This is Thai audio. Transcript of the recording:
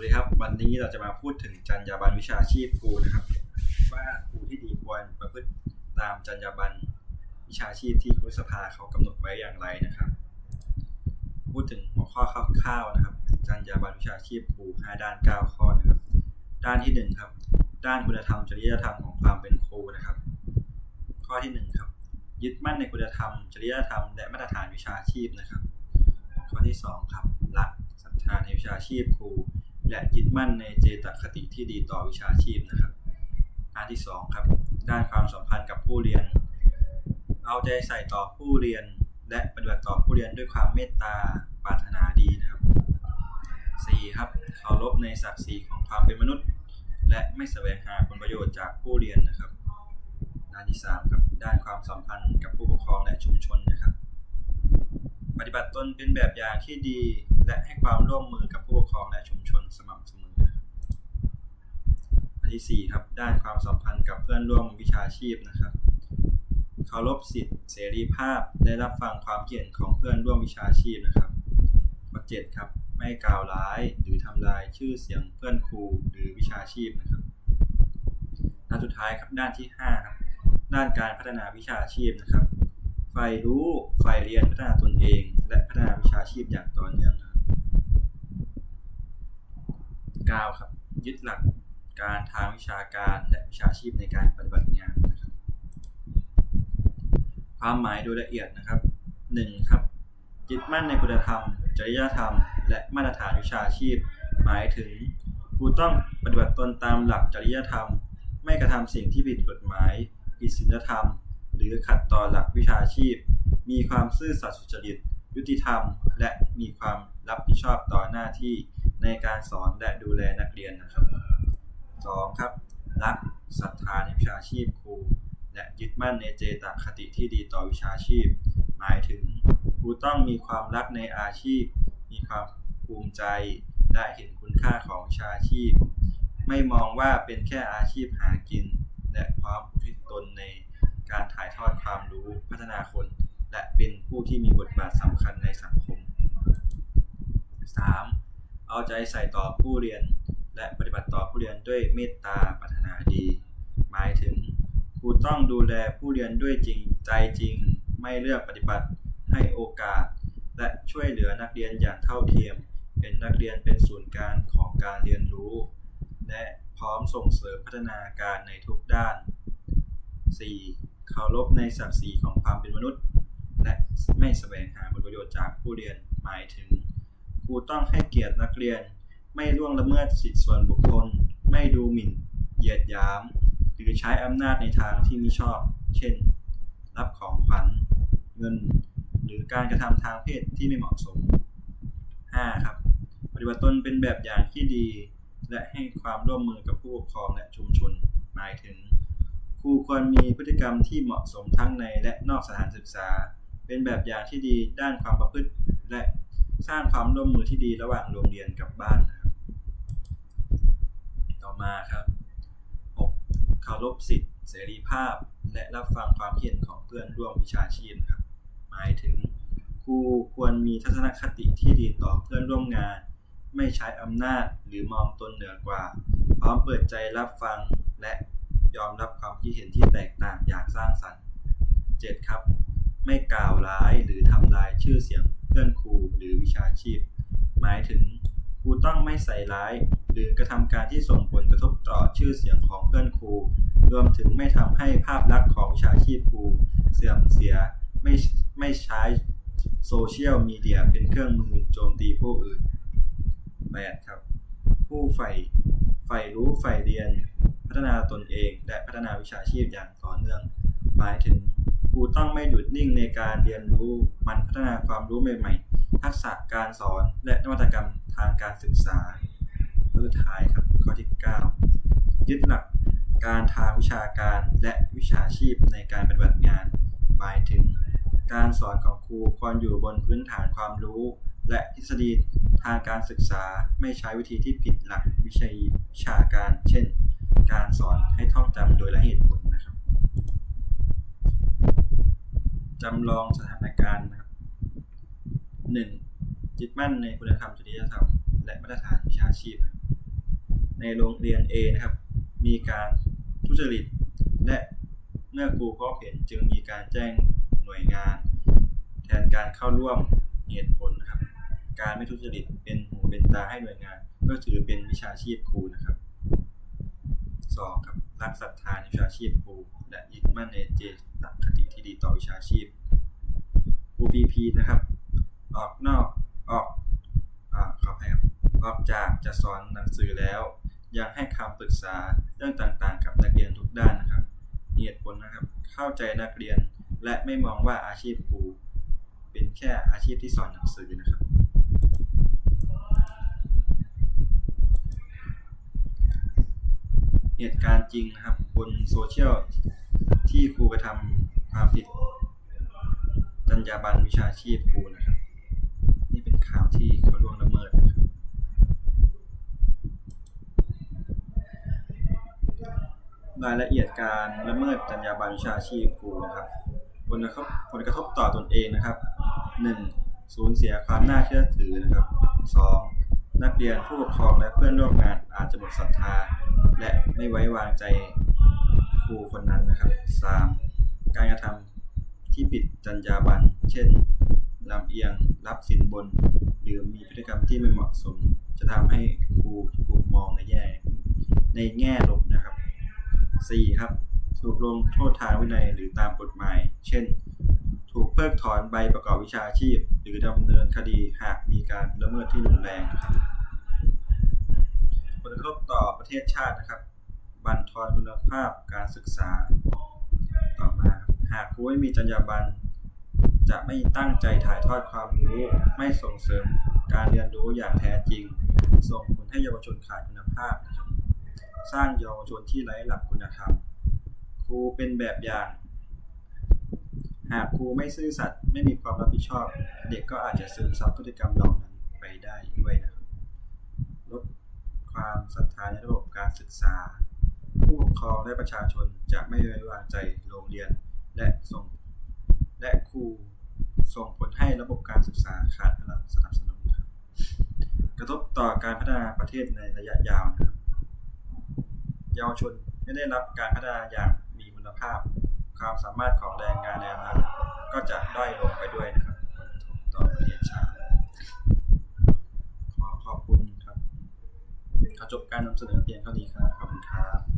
วัสดีครับ วันนี้เราจะมาพูดถึงจรรยาบรรณวิชาชีพครูนะครับ ว่าครูที่ดีควรประพฤติตามจรรยาบรรณวิชาชีพที่ครูสภาเขากำหนดไว้อย่างไรนะครับ พูดถึงหัวข้อคร่าวๆนะครับ จรรยาบรรณวิชาชีพครู5ด้าน 9 ข้อนะครับ ด้านที่1ครับด้านคุณธรรมจริยธรรมของความเป็นครูนะครับ ข้อที่1ครับยึดมั่นในคุณธรรม จริยธรรม และมาตรฐานวิชาชีพนะครับ ข้อที่2ครับหลักศรัทธาในวิชาชีพครู และยึดมั่นในเจตคติที่ดีต่อวิชาชีพนะครับด้านที่ 2 ครับ ด้านความสัมพันธ์กับผู้เรียน เอาใจใส่ต่อผู้เรียน และปฏิบัติต่อผู้เรียนด้วยความเมตตาปรารถนาดีนะครับ 4. ครับเคารพในศักดิ์ศรีของความเป็นมนุษย์ และไม่แสวงหาผลประโยชน์จากผู้เรียนนะครับด้านที่3ครับด้านความสัมพันธ์กับผู้ปกครองและชุมชนนะครับ ปฏิบัติตนเป็นแบบอย่างที่ดีและให้ความร่วมมือกับผู้ปกครองและชุมชนสม่ำเสมอนะครับอัน ที่4ครับด้านความสัมพันธ์กับเพื่อนร่วมวิชาชีพนะครับเคารพสิทธิเสรีภาพได้รับฟังความเห็นของเพื่อนร่วมวิชาชีพนะครับข้อ7ครับไม่กล่าวร้ายหรือทำลายชื่อเสียงเพื่อนครูหรือวิชาชีพนะครับด้านสุดท้ายครับด้านที่5ครับด้านการพัฒนาวิชาชีพนะครับใฝ่รู้ใฝ่เรียนพัฒนาตนเอง และพัฒนาวิชาชีพอย่างต่อเนื่องครับ 9. ครับยึดหลัก การทางวิชาการและวิชาชีพในการปฏิบัติงานนะครับความหมายโดยละเอียดนะครับ 1. ครับยึดมั่นในคุณธรรม จริยธรรม และมาตรฐานวิชาชีพ หมายถึงครูต้องปฏิบัติตนตามหลักจริยธรรม ไม่กระทำสิ่งที่ผิดกฎหมาย ผิดศีลธรรม หรือขัดต่อหลักวิชาชีพ มีความซื่อสัตย์สุจริต ยุติธรรม และมีความรับผิดชอบต่อหน้าที่ในการสอนและดูแลนักเรียนนะครับ 2. ครับรักศรัทธาในวิชาชีพครู และยึดมั่นในเจตคติที่ดีต่อวิชาชีพ หมายถึงครูต้องมีความรักในอาชีพ มีความภูมิใจและเห็นคุณค่าของวิชาชีพ ไม่มองว่าเป็นแค่อาชีพหากิน และพร้อมอุทิศตนในการถ่ายทอดความรู้พัฒนาคน และเป็นผู้ที่มีบทบาทสำคัญในสังคม 3. เอาใจใส่ต่อผู้เรียน และปฏิบัติต่อผู้เรียนด้วยเมตตาปรารถนาดี หมายถึงครูต้องดูแลผู้เรียนด้วยจริงใจจริง ไม่เลือกปฏิบัติให้โอกาส และช่วยเหลือนักเรียนอย่างเท่าเทียม เป็นนักเรียนเป็นศูนย์กลางของการเรียนรู้ และพร้อมส่งเสริมพัฒนาการในทุกด้าน 4. เคารพในศักดิ์ศรีของความเป็นมนุษย์ และไม่แสวงหาผลประโยชน์จากผู้เรียนหมายถึงครูต้องให้เกียรตินักเรียน ไม่ล่วงละเมิดสิทธิส่วนบุคคล ไม่ดูหมิ่น เหยียดหยาม หรือใช้อำนาจในทางที่มิชอบ เช่น รับของขวัญ เงิน หรือการกระทำทางเพศที่ไม่เหมาะสม 5. ครับ ปฏิบัติตนเป็นแบบอย่างที่ดี และให้ความร่วมมือกับผู้ปกครองและชุมชน หมายถึง ครูควรมีพฤติกรรมที่เหมาะสมทั้งในและนอกสถานศึกษา เป็นแบบอย่างที่ดีด้านความประพฤติและสร้างความร่วมมือที่ดีระหว่างโรงเรียนกับบ้านนะ ต่อมาครับ 6. เคารพสิทธิเสรีภาพ และรับฟังความคิดเห็นของเพื่อนร่วมวิชาชีพครับ หมายถึงครูควรมีทัศนคติที่ดีต่อเพื่อนร่วมงาน ไม่ใช้อำนาจหรือมองตนเหนือกว่า พร้อมเปิดใจรับฟังและยอมรับความคิดเห็นที่แตกต่างอย่างสร้างสรรค์ 7. ครับ ไม่กล่าวร้ายหรือทำลายชื่อเสียงเพื่อนครูหรือวิชาชีพ หมายถึง ครูต้องไม่ใส่ร้าย หรือกระทำการที่ส่งผลกระทบต่อชื่อเสียงของเพื่อนครู รวมถึงไม่ทำให้ภาพลักษณ์ของวิชาชีพครูเสื่อมเสียไม่ไม่ใช้โซเชียลมีเดียเป็นเครื่องมือโจมตีผู้อื่น 8. ครับ ผู้ใฝ่ใฝ่รู้ใฝ่เรียน พัฒนาตนเอง และพัฒนาวิชาชีพอย่างต่อเนื่อง หมายถึงครูต้องไม่หยุดนิ่งในการเรียนรู้มันพัฒนาความรู้ใหม่ๆ ทักษะการสอนและนวัตกรรมทางการศึกษาข้อสุดท้ายครับข้อที่ 9 ยึดหลักการทางวิชาการและวิชาชีพในการปฏิบัติงาน หมายถึง การสอนของครูควรอยู่บนพื้นฐานความรู้ และทฤษฎีทางการศึกษาไม่ใช้วิธีที่ผิดหลักวิชาวิชาการ เช่น การสอนให้ท่องจำโดยละเหตุผลนะครับจำลองสถานการณ์นะครับ 1. ยึดมั่นในคุณธรรมจริยธรรม และมาตรฐานวิชาชีพ ในโรงเรียน A นะครับ มีการทุจริต และเมื่อครูพบเห็นจึงมีการแจ้งหน่วยงาน แทนการเข้าร่วมเหตุผลนะครับ การไม่ทุจริตเป็นหูเป็นตาให้หน่วยงาน ก็ถือเป็นวิชาชีพครูนะครับ 2. ครับรักศรัทธาในวิชาชีพครูและยึดมั่นในเจตคติที่ดีต่อวิชาชีพ ครูพีพีนะครับ ออกนอกออกอ่าขออภัยครับออกจากจะส อนหนังสือแล้ว ยังให้คำปรึกษาเรื่องต่างๆ กับนักเรียนทุกด้านนะครับเหตุผลนะครับ เข้าใจนักเรียนและไม่มองว่าอาชีพครูเป็นแค่อาชีพที่สอนหนังสือนะครับ เหตุการณ์จริงนะครับบนโซเชียลที่ครูกระทำความผิดจรรยาบรรณวิชาชีพครูนะครับ นี่เป็นข่าวที่เขาล่วงละเมิดนะค รายละเอียดการละเมิดจรรยาบรรณวิชาชีพครูนะครับ ผลกระทบผลกระทบต่อตนเองนะครับ 1. สูญเสียความน่าเชื่อถือนะครับ 2. นักเรียนผู้ปกครองและเพื่อนร่วมงานอาจจะหมดศรัทธา และไม่ไว้วางใจครูคนนั้นนะครับ 3. การกระทำที่ผิดจรรยาบรรณเช่นลำเอียงรับสินบน หรือมีพฤติกรรมที่ไม่เหมาะสม จะทำให้ครูถูกมองในแง่ในแง่ลบ 4. ครับถูกลงโทษทางวินัยหรือตามกฎหมาย เช่น ถูกเพิกถอนใบประกอบวิชาชีพ หรือดำเนินคดีหากมีการละเมิดที่รุนแรงนะครับผลกระทบต่อประเทศชาตินะครับบั่นทอนคุณภาพการศึกษาต่อมาหากครูไม่มีจรรยาบรรณจะไม่ตั้งใจถ่ายทอดความรู้ ไม่ส่งเสริมการเรียนรู้อย่างแท้จริง ส่งผลให้เยาวชนขาดคุณภาพนะครับ สร้างเยาวชนที่ไร้หลักคุณธรรม ครูเป็นแบบอย่าง หากครูไม่ซื่อสัตย์ไม่มีความรับผิดชอบ เด็กก็อาจจะซึมซับพฤติกรรมเหล่านั้นไปได้ด้วยนะครับลดความศรัทธาในระบบการศึกษา ผู้ปกครองและประชาชนจะไม่ไว้วางใจโรงเรียนและส่งและครูส่งผลให้ระบบการศึกษาขาดพลังสนับสนุนนะครับกระทบต่อการพัฒนาประเทศในระยะยาวนะครับ เยาวชนไม่ได้รับการพัฒนาอย่างมีคุณภาพ ความสามารถของแรงงานในอนาคตก็จะด้อยลงไปด้วยนะครับต่อประเทศชาติขอขอบคุณครับขอจบการนำเสนอเพียงเท่านี้ครับขอบคุณครับ